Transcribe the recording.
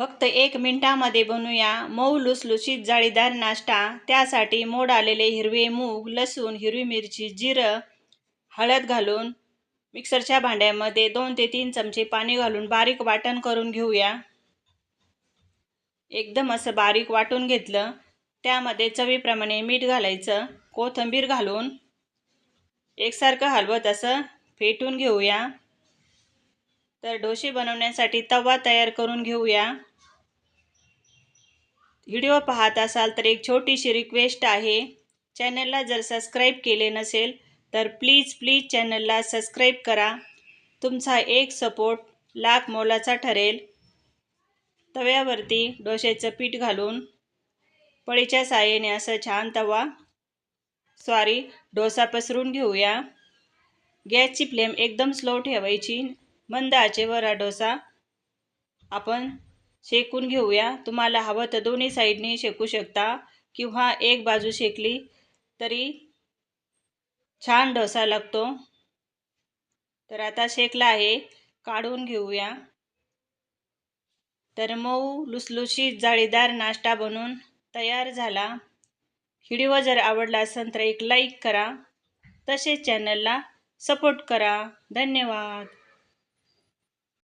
फक्त एक मिनिटामध्ये बनूया मऊ लुसलुशीत जाळीदार नाश्ता. त्यासाठी मोड आलेले हिरवे मूग लसूण हिरवी मिरची जिरं हळद घालून मिक्सरच्या भांड्यामध्ये दोन ते तीन चमचे पाणी घालून बारीक वाटण करून घेऊया. एकदम असं बारीक वाटून घेतलं. त्यामध्ये चवीप्रमाणे मीठ घालायचं. कोथिंबीर घालून एकसारखं हलवत असं फेटून घेऊया. तर डोसे बनवण्यासाठी तवा तयार करून घेऊया. व्हिडिओ पाहत असाल तर एक छोटीशी रिक्वेस्ट आहे. चॅनलला जर सबस्क्राईब केले नसेल तर प्लीज प्लीज चॅनलला सबस्क्राईब करा. तुमचा एक सपोर्ट लाख मोलाचा ठरेल. तव्यावरती डोश्याचं पीठ घालून पळीच्या साहाय्याने असं छान तवा सॉरी डोसा पसरून घेऊया. गॅसची फ्लेम एकदम स्लो ठेवायची. मंद आचेवर हा डोसा आपण शेकून घेऊया. तुम्हाला हवं तर दोन्ही साईडने शेकू शकता. किंवा एक बाजू शेकली तरी छान डोसा लागतो. तर आता शेकला आहे. काढून घेऊया. तर मऊ लुसलुशीत जाळीदार नाश्ता बनून तयार झाला. व्हिडिओ जर आवडला असेल तर एक लाईक करा. तसेच चॅनलला सपोर्ट करा. धन्यवाद.